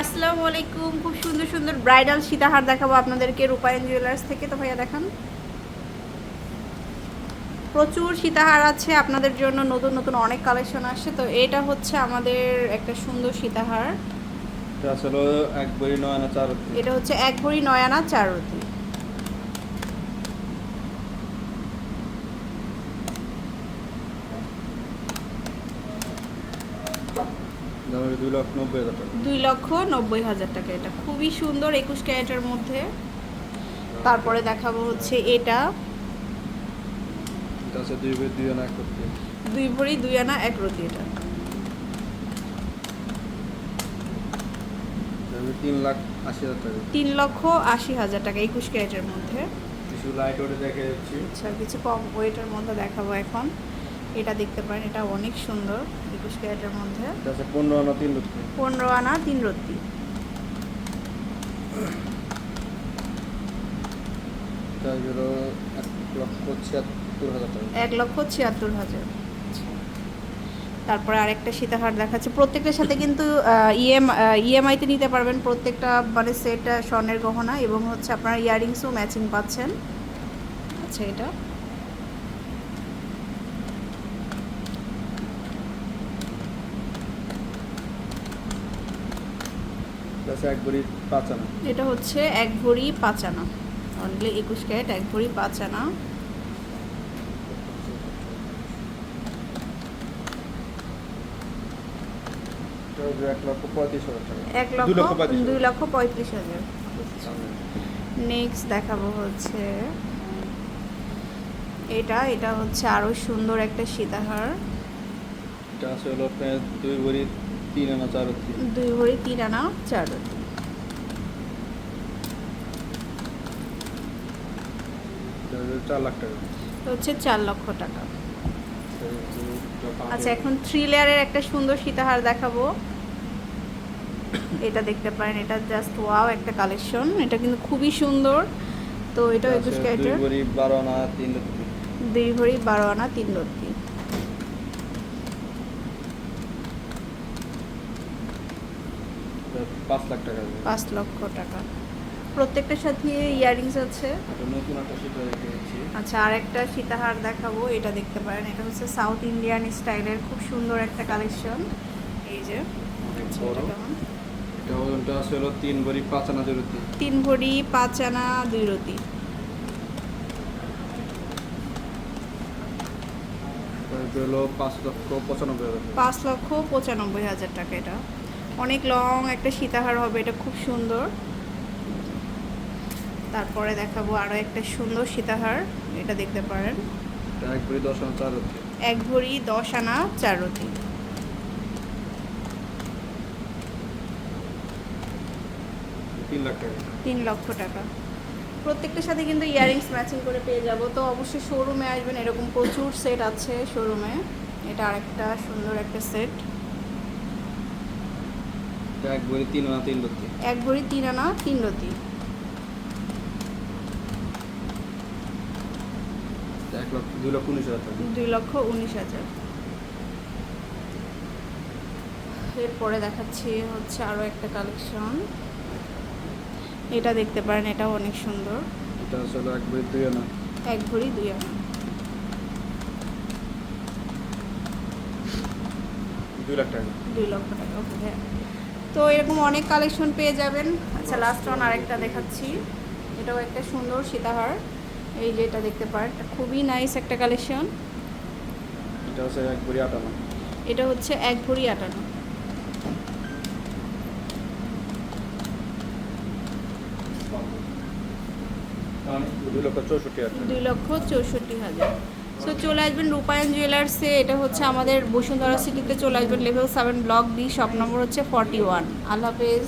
আসসালামু আলাইকুম। খুব সুন্দর সুন্দর ব্রাইডাল সীতাহার দেখাবো আপনাদেরকে রূপায়ণ জুয়েলার্স থেকে। তো ভাইয়া দেখান। প্রচুর সীতাহার আছে আপনাদের জন্য নতুন নতুন অনেক কালেকশন আসছে। তো এটা হচ্ছে আমাদের একটা সুন্দর সীতাহার। এটা আসলে এক ভরি নয় না চার এটা হচ্ছে এক ভরি নয়ানা চার রতি দাম হলো দুই লক্ষ নব্বই হাজার টাকা। এটা। খুবই সুন্দর একুশ ক্যারেটের মধ্যে। তারপরে দেখাবো হচ্ছে এটা। দুই বই দুই আনা করতে দুই ভরি দুই আনা এক রতি এটা। তিন লাখ আশি হাজার টাকা। তিন লক্ষ আশি হাজার টাকা একুশ ক্যারেটের মধ্যে। কিছু লাইট ওটা দেখে যাচ্ছি। আচ্ছা কিছু কম ওয়েটের মধ্যে দেখাবো এখন। এটা দেখতে পারেন এটা অনেক সুন্দর একুশ ক্যারেটের মধ্যে। পনেরো আনা তিন লক্ষ পনেরো আনা তিন রত্তি। এক লক্ষ ছিয়াত্তর হাজার তারপরে আরেকটা সীতাহার দেখাচ্ছে। প্রত্যেকটার সাথে কিন্তু ইএম ইএমআইতে নিতে পারবেন। প্রত্যেকটা মানে সেট স্বর্ণের গহনা এবং হচ্ছে আপনার ইয়াররিংসও ম্যাচিং পাচ্ছেন। আচ্ছা এটা এটা আছে এক বড়ি পাঁচ আনা। এটা হচ্ছে এক ভরি পাঁচ আনা। অনলি একুশ ক্যারেট এক ভরি পাঁচ আনা। দুই লক্ষ পঁয়ত্রিশ হাজার। নেক্সট দেখাবো হচ্ছে। এটা এটা হচ্ছে আরও সুন্দর একটা সীতাহার। এটা আছে দুই বড়ি তিন আনা চার হচ্ছে দুই ভরি তিন আনা চার রতি চার লাখ টাকা। হচ্ছে চার লক্ষ টাকা। হচ্ছে আচ্ছা এখন থ্রি লেয়ারের একটা সুন্দর সীতাহার দেখাবো। এটা দেখতে পারেন এটা জাস্ট ওয়াও একটা কালেকশন এটা কিন্তু খুবই সুন্দর। তো এটাও এটা একুশ আছে দুই ক্যারেটের বড়ি বারো আনা তিন লক্ষ দুই ভরি বারো আনা তিন রতি এটা পাঁচ লাখ টাকা। পাঁচ লক্ষ টাকা। প্রত্যেকটার সাথে ইয়াররিংস আছে। নতুন একটা আচ্ছা আর একটা সীতাহার দেখাবো এটা দেখতে পারেন। এটা হচ্ছে সাউথ ইন্ডিয়ান স্টাইলের খুব সুন্দর একটা কালেকশন এই যে আচ্ছা, এটা ওজনটা আছে হলো তিন বড়ি পাঁচ আনা জরুরি তিন ভরি পাঁচ আনা দুই রতি হলো পাঁচ লক্ষ পঁচানব্বই হাজার পাঁচ লক্ষ পঁচানব্বই হাজার টাকা এটা। অনেক লং একটা সীতাহার হবে এটা খুব সুন্দর। তারপরে দেখাবো আরও একটা সুন্দর সীতাহার এটা দেখতে পারেন। এক বড়ি দশ আনা চার এক ভরি দশ আনা চার রতি। তিন লক্ষ টাকা। প্রত্যেকটার সাথে কিন্তু ইয়ারিংস ম্যাচিং করে পেয়ে যাব। তো অবশ্যই শোরুমে আসবেন এরকম প্রচুর সেট আছে শোরুমে এটা আরেকটা সুন্দর একটা সেট এক বড়ি তিন আনা তিন লক্ষ এক ভরি তিন আনা তিন রতি এক লক্ষ দুই লক্ষ উনিশ হাজার দুই লক্ষ উনিশ হাজার। এরপরে দেখাচ্ছি হচ্ছে আরও একটা কালেকশন। এটা দেখতে পারেন এটাও অনেক সুন্দর। এটা আছে হলো এক বড়ি দুই আনা। এক ভরি দুই আনা। দুই লাখ টাকা। দুই লক্ষ টাকা ওকে। হ্যাঁ তো এরকম অনেক কালেকশন পেয়ে যাবেন। আচ্ছা লাস্ট অন আরেকটা দেখাচ্ছি। এটাও একটা সুন্দর সীতাহার। এই যে এটা দেখতে পারেন এটা খুবই নাইস একটা কালেকশন এটা আছে এক বড়ি আট আনা এটা হচ্ছে এক ভরি আটানো। দুই লক্ষ চৌষট্টি হাজার। দুই লক্ষ চৌষট্টি হাজার। সো চলে আসবেন রূপায়ণ জুয়েলার্সে এটা হচ্ছে আমাদের বসুন্ধরা সিটিতে চলে আসবেন। Level seven block B shop number হচ্ছে ফর্টি ওয়ান আল্লাহ হাফেজ।